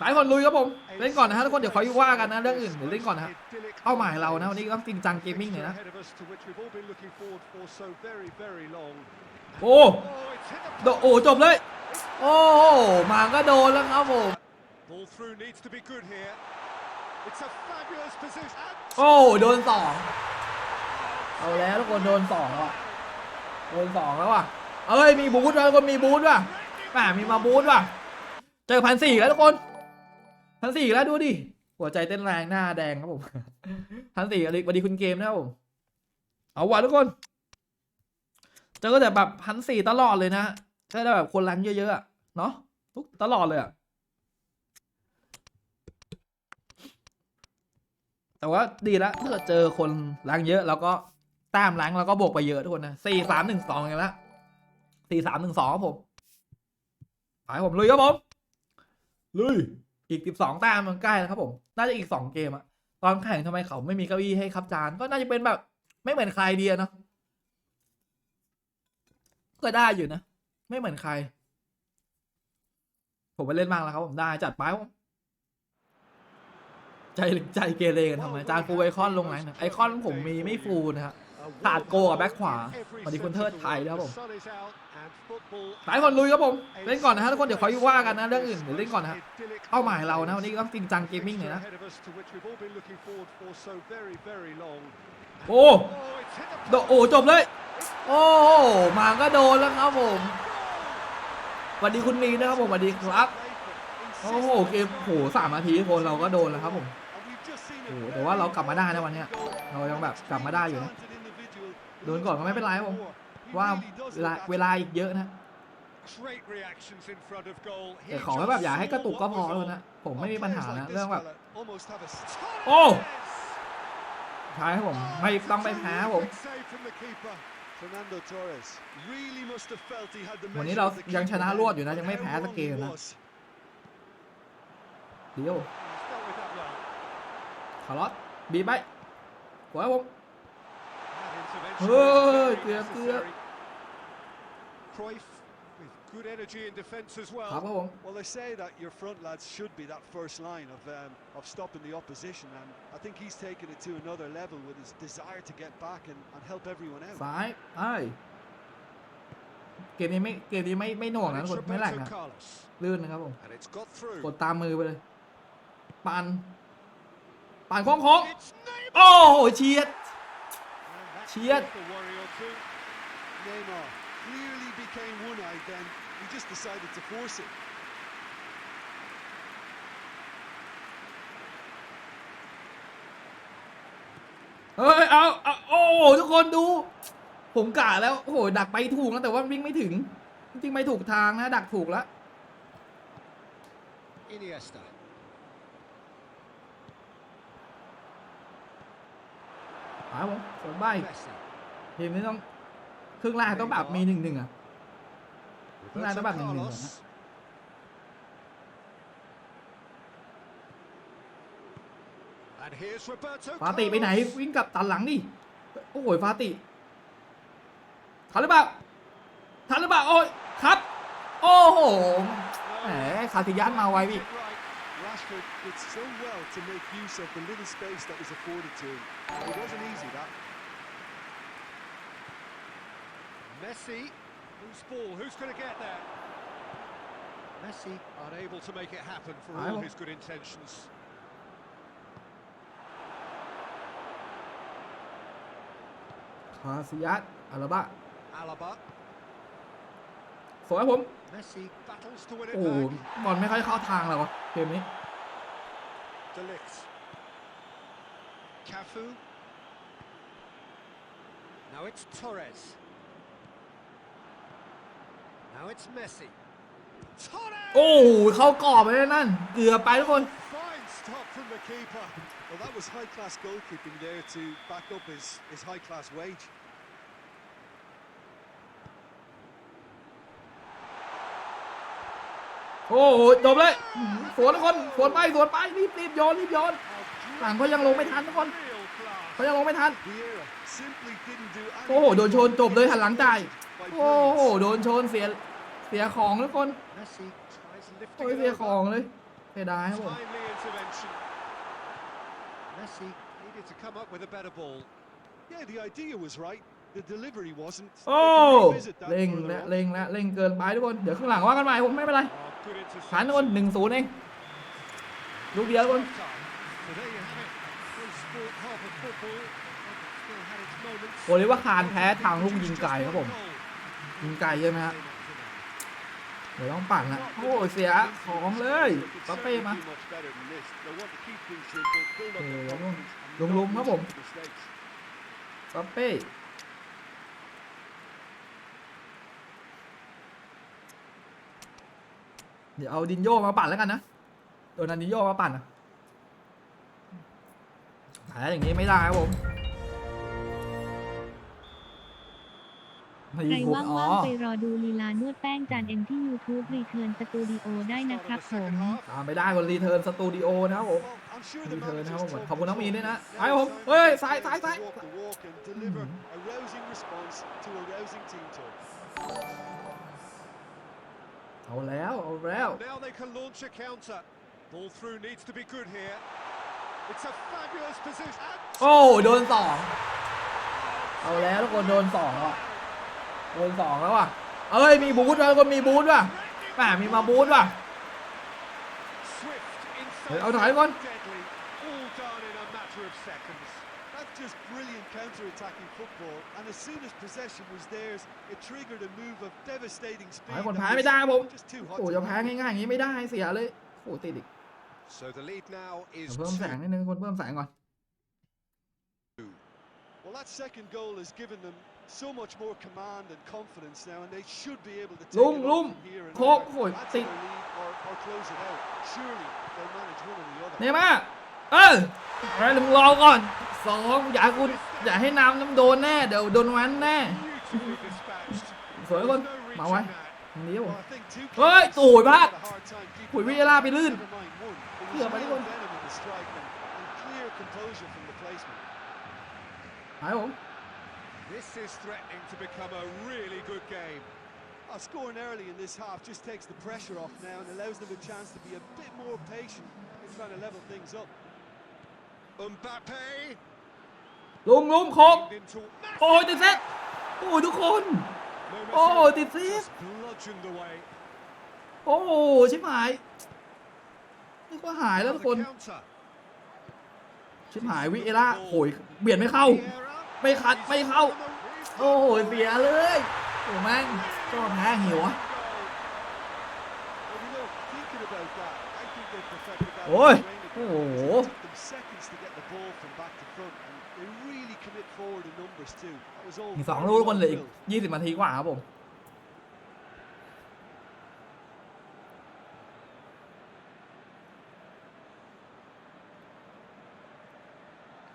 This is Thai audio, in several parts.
สายคนลุยครับผมเล่นก่อนนะฮะทุกคนเดี๋ยวคอยว่ากันนะเรื่องอื่นเดี๋ยวเล่นก่อนนะฮะเป้าหมายเรานะวันนี้ก็จริงจังเกมมิ่งหน่อยนะโอ้โดโอ้จบเลย โอ้โหมาก็โดนแล้วครับผม Ball through needs to be good here. It's a fabulous position. โอ้โดนสองเอาแล้วทุกคนโดนสองว่ะโดนสองแล้วว่ะเอ้ยมีบูทว่ะทุกคนมีบูทว่ะแหมมีมาบูทว่ะ เจอพันสี่แล้วทุกคนพันสี่แล้วดูดิ หัวใจเต้นแรงหน้าแดงครับผมพันสี่อะไรสวัสดีคุณเกมนะครับผมเอาว่ะทุกคน เจอแต่แบบพันสี่ตลอดเลยนะเจอแต่แบบคนรันเยอะๆเนาะทุกตลอดเลยอะแต่ว่าดีล้วถ้าเกิดเจอคนรังเยอะ แล้วก็ต้มรังแล้วก็บวกไปเยอะทุกคนนะสี่สามหนึ่งสองกันละสี่สามหนึ่งสองครับผมไปผมลุยครับผม ลุยอีกสิบสองแต้มมันใกล้แล้วครับผม น่าจะอีกสองเกมอะตอนแข่งทำไมเขาไม่มีเก้าอี้ให้ครับจาน ก็น่าจะเป็นแบบ ไม่เหมือนใครเดียเนาะก็ได้อยู่นะ ไม่เหมือนใคร ผมไปเล่นมากแล้วครับผมได้จัดไปผมใจใจเกเรกันทำไมจานฟูไอคอนลงไหนนะไอคอนผมมีไม่ฟูนะครับขาดโกกับแบ็คขวาสวัสดีคุณเทิดไทยนะครับผม สายคนลุยครับผมเล่นก่อนนะฮะทุกคนเดี๋ยวคอยว่ากันนะเรื่องอื่นเดี๋ยวเล่นก่อนนะฮะเป้าหมายเรานะวันนี้ก็จริงจังเกมมิ่งหน่อยนะโอ้โดโอ้จบเลย โอ้โหมาก็โดนแล้วครับผมสวัสดีคุณมีนะครับผมสวัสดีครับโอ้โหเกมโหสามนาทีคนเราก็โดนแล้วครับผมโอ้โหแต่ว่าเรากลับมาได้นะวันเนี้ยเรายังแบบกลับมาได้อยู่นะโดนก่อนก็ไม่เป็นไรครับผม ว่าเวลาเวลาอีกเยอะนะแต่ขอให้แบบอย่าให้กระตุกก็พอแล้วนะ ผมไม่มีปัญหานะเรื่องแบบโอ้ใช่ครับผมไม่ต้องไปแพ้ครับผมวันนี้เรายังชนะรวดอยู่นะยังไม่แพ้สักเกมนะเดี๋ยวคาร์ลอสบีบไปหัวครับผมเฮ้ยเกือบเกือบ Cruyff with good energy in defence as ครับ well. ครับผม Well, they say that your front lads should be that first line of um, of stopping the opposition, and I think he's taken it to another level with his desire to get back and, and help everyone out. ซ้ายไอ้ยเกมนี้ไม่ เกมนี้ไม่ไม่หน่วง And นะทุก it's คนไม่แหลก Roberto นะ Carlos. ลื่นนะครับผม And it's got through. กดตามมือไปเลยปันปันโค้งโค้ง It's Neymar! โอ้โหเชียด And that's Cheer. worth a worry or two. Neymar Clearly became one-eyed. Then he just decided to force it. เฮ้ย เอาเอาโอ้โหทุกคนดู ผมกะแล้ว โอ้โห ดักไปถูกนะแต่ว่าวิ่งไม่ถึง จริงๆไปถูกทางนะ ดักถูกแล้ว Iniesta. หาผมสวน รึ่งแรกต้องแบบมีหนึ่งหนึ่งอะ Roberto Nah, dapat nih, Carlos. nih, And here's Roberto ฟาติไปไหน Carlos. วิ่งกลับตันหลังดิโอ้โหฟาติทันหรือเปล่าทันหรือเปล่าโอ้ยครับ โอ้โหแหมคาติยันมาไวพี่ Right. Rashford did so well to make use of the little space that was afforded to him. It wasn't easy that. Messi. Who's ball? Who's going to get there? Messi unable to make it happen for I all will. his good intentions. คาซิยัสอาราบะ Alaba. สวยผม Messi battles to win it โอ้โห back. บอลไม่ค่อยเข้าทางเลยวะเกมนี้ De Ligt. Cafu. Now it's Torres. โอ้โหเข้ากรอบไปเลยนั่น เกือบไปทุกคน Fine stop from the keeper. Well, that was high-class goalkeeping there to back up his, his high-class wage. โอ้โหจบเลยอื้อหือสวนทุกคนสวนไปสวนไปรีบรีบโยนรีบโยนหลังเขายังลงไม่ทันทุกคน Real class. เขายังลงไม่ทัน Vieira simply didn't do โอ้โห โดนชนจบเลยหันหลังจ่าย by โอ้โห brilliance. โดนชนเสียเสียของทุกคน Messi tries โอ้ย lifting เสีย it ของ over. เลยเสียดายครับผม Timely intervention. Messi needed to come up with a better ball. Yeah, the idea was right. The delivery wasn't. They โอ้ can revisit that เร่ง further และ on. เร่งและเร่งเกินไปทุกคน เดี๋ยวข้างหลังว่ากันใหม่ผมไม่เป็นไร Oh, good ผ่านทุกคน interception. หนึ่งศูนย์เองลูกเดียวทุกคน Time. So there you have it. No sport half of football. but it still had its moments. โอ้เรียกว่าคานแพ้ทางลูกยิงไกลครับผม ยิงไกลใช่ไหมฮะ เดี๋ยวต้องปั่นละโอ้เสียของเลยป๊าเป้มาเออลงลมครับผมป๊าเป้เดี๋ยวเอาดินโยมาปั่นแล้วกันนะโดนดินโยมาปั่นอะแหาอย่างนี้ไม่ได้ครับผม ไม่ใครถูกว่อ๋อางๆไปรอดูลีลานวดแป้งจานเอ็มที่ YouTube รีเทิร์นสตูดิโอได้นะครับผม ตามไปได้คนรีเทิร์นสตูดิโอนะครับผม Well, I'm sure the Return manager's home. talking ขอบคุณน้องมีน to ด้วยนะ them. ไป Now ผม it's time เฮ้ย for ซ้าย them ซ้าย to ซ้าย walk the walk and deliver a rousing response to a rousing team talk. เอาแล้ว เอาแล้ว Now they can launch a counter. Ball through needs to be good here. It's a fabulous position. And โอ้โดนสองเอาแล้วทุกคนโดนสองอะ โดนสองแล้วอะ เอ้ยมีบูทว่ะทุกคนมีบูทว่ะแหมมีมาบูทว่ะ Swift, Ê, incisive, ông Thái con. deadly. All done in a matter of seconds. That's just brilliant counter-attacking football, and as soon as possession was theirs, it triggered a move of devastating ห speed. ายคน that แพ้ was ไม่ได้ครับผม just too hot โอ้ to จะแพ้ handle. ง่ายๆอย่างนี้ไม่ได้เสียเลยโอ้ติดอีก So the lead now เดี๋ is ยวเพิ่มแสง two. นิดนึงคนเพิ่มแสงก่อน Well, that second goal has given them so much more command and confidence now, and they should be able to take Lung, it on lung. from here and Khô, either khôi, add to tịt. their lead or, or close it out. Surely they'll manage one or the other. เนี่ยมาเอออะไรมึงรอก่อนสองอย่าให้คุณอย่าให้น้ำน้ำโดนแน่เดี๋ยวโดนวันแน่ Beautifully dispatched. สวย There's คน no มาไว้ reaching that. เดี๋ยว Well, I think two เฮ้ย players โอ้ยพลาด had a hard time keeping โอ้ย that วิเอล่าไปลื่น Never mind one. There เกือบ was ไปทุกคน real venom in the strike and, and clear composure from the placement. หายผม This is threatening to become a really good game. Uh, scoring early in this half just takes the pressure off now and allows them a chance to be a bit more patient in trying to level things up. Mbappe. ลุงลุงโคก aimed into โอ้ยติดเซตโอ้ยทุกคน No Oh, message, did see it? just bludgeoned away. โอ้ชิบหายนึกว่าหายแล้วทุกคน The counter. ชิบหายวิเอล่าโอยเบียดไม่เข้า Vieira. ไม่ขัดไม่เข้า โอ้โหเสียเลยโอ้แม่งก็แพ้หิวอะโอ้ยโอ้โหอีสองลูกคนเหลืออีสิบนาทีกว่าครับผม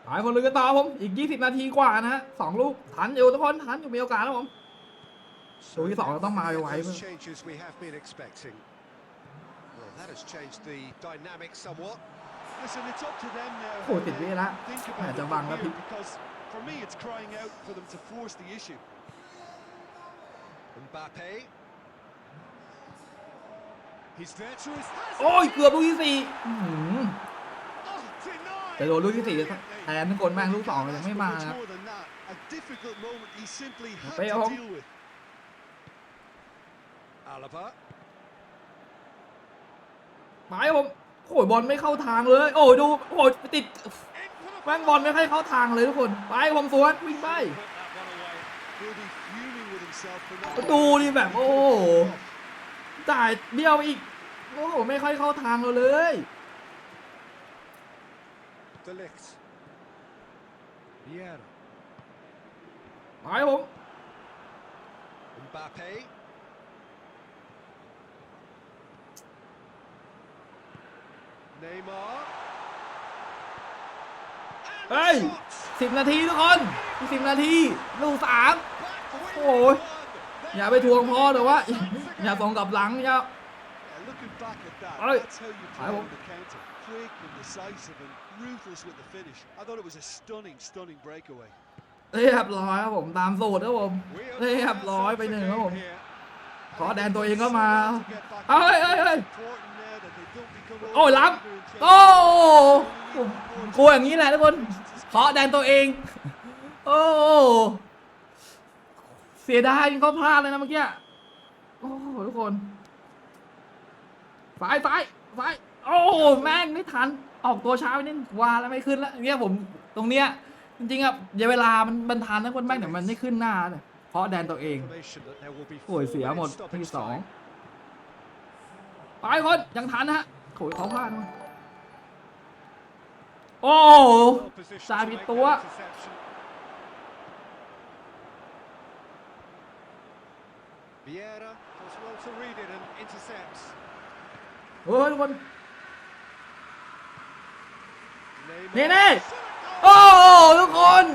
หลายคนเลยกันต่อผม อีก 20 นาทีกว่านะฮะสองลูกทันอยู่ทุกคนทันอยู่มีโอกาสแล้วผม So Ủa, cái tỏ là tao mài those hoài mà. changes we have been expecting. Well, that has changed the dynamic somewhat. Listen, it's up to them now. Ôi, how tuyệt they vời lắm. Think Mẹ about cho it bằng from lắm. here, because for me, it's crying out for them to force the issue. Mbappe. He's there to his โอ้ย เกือบลูกที่สี่อื้อหือ Oh, denied. แต่โดนลูกที่สี่ แทนทุกคนแม่งลูกสองยังไม่มา Much ครับ more than that, a difficult moment he simply had Mbappe to không? deal with. Alaba. หมายผมโอ้ยบอลไม่เข้าทางเลย โอ้ยดูโอ้ยติด In for the แม่งบอลไม่ค่อยเข้าทางเลยทุกคนไปผมสวนวิ่งไป Put that one away. He'll be fuming with himself for not ประตูนี่แบบ โอ้โหจ่ายเบี้ยวไปอีก โอ้โหไม่ค่อยเข้าทางเราเลย De Ligt. Vieira. ไปผม Mbappe. Neymar. And Ê! the shot. สิบนาทีทุกคนอีกสิบนาที ลูกสาม Back Ôi. with one. อย่าไปทวงพ่อแต่ว่า อย่าส่งกลับหลังอย่า Yeah, looking back at that, Ôi. that's how you play Phải on không? the counter. Quick and decisive and ruthless with the finish. I thought it was a stunning, stunning breakaway. เรียบร้อยครับผมตามสูตรครับผม We have เรียบ got ร้อย ourselves ไป a หนึ่งครับผม game here. ขอแดนตัวเองก็มา To get back เอ้ย into เอ้ย it. เอ้ย Important now that they don't become โอ้ยล้ำโอ้กลัวอย่างนี้แหละทุกคนเคาะแดนตัวเอง โอ้เสียดายยังเขาพลาดเลยนะเมื่อกี้โอ้ทุกคน ซ้ายซ้ายซ้ายโอ้แม่งไม่ทันออกตัวช้าไปนิดวาแล้วไม่ขึ้นแล้วเนี่ยผมตรงเนี้ยจริงๆอะเดี๋ยวเวลามันบรรทันนะคนแม่งแต่มันไม่ขึ้นหน้าเนี่ยเพราะแดนตัวเองโอ้ยเสียหมดที่สองไปคนยังทันนะฮะโถยเขาพลาดมั้งโอ้ Well positioned จ่าย to ผิตัว ฮ้ยทุกคน Neymar. นี่นี่โอ้ทุกคน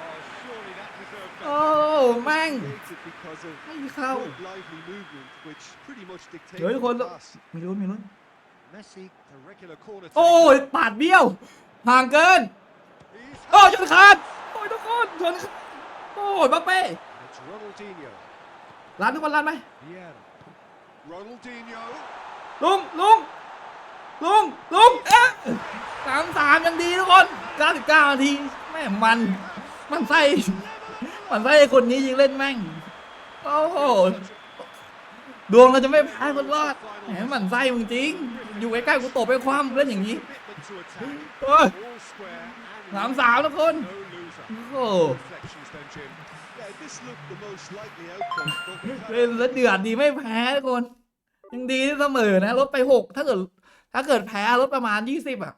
Oh, surely that deserved โอ้ better. แม่ง Created because of ไม่เข้า good lively movement, which pretty much เฮ้ย dictated ทุกคน the pass. ไม่รู้ไม่รู้ Messi, the regular corner โอ้ยปาดเบี้ยวห่างเกิน He's โอ้ยชนขาดโอ้ยทุกคนชนขาดโอ้ยบักเป้ It's Ronaldinho. รันทุกคนรันไหม Vieira. Ronaldinho. ลุงลุงลุงลุงเอ๊ะสามสามยังดีทุกคน99นาทีแม่งมัน มันไส้มันไส้ไอ้คนนี้ยิงเล่นแม่งโอ้โหดวงเราจะไม่แพ้คนรอดแหมมันไส้มึงจริง อยู่ใกล้ๆกูตบไปคว่ำเล่นอย่างนี้ Commitment to attack. โอ้ย All square and สามสามทุกคน no loser. โอ้ Reflections then, Jim. Yeah, this looked the most likely outcome, but we've had เล่นแล้วเดือดดีไม่แพ้ทุกคน ยังดีที่เสมอนะลดไปหกถ้าเกิด ถ้าเกิดแพ้ลดประมาณยี่สิบอะ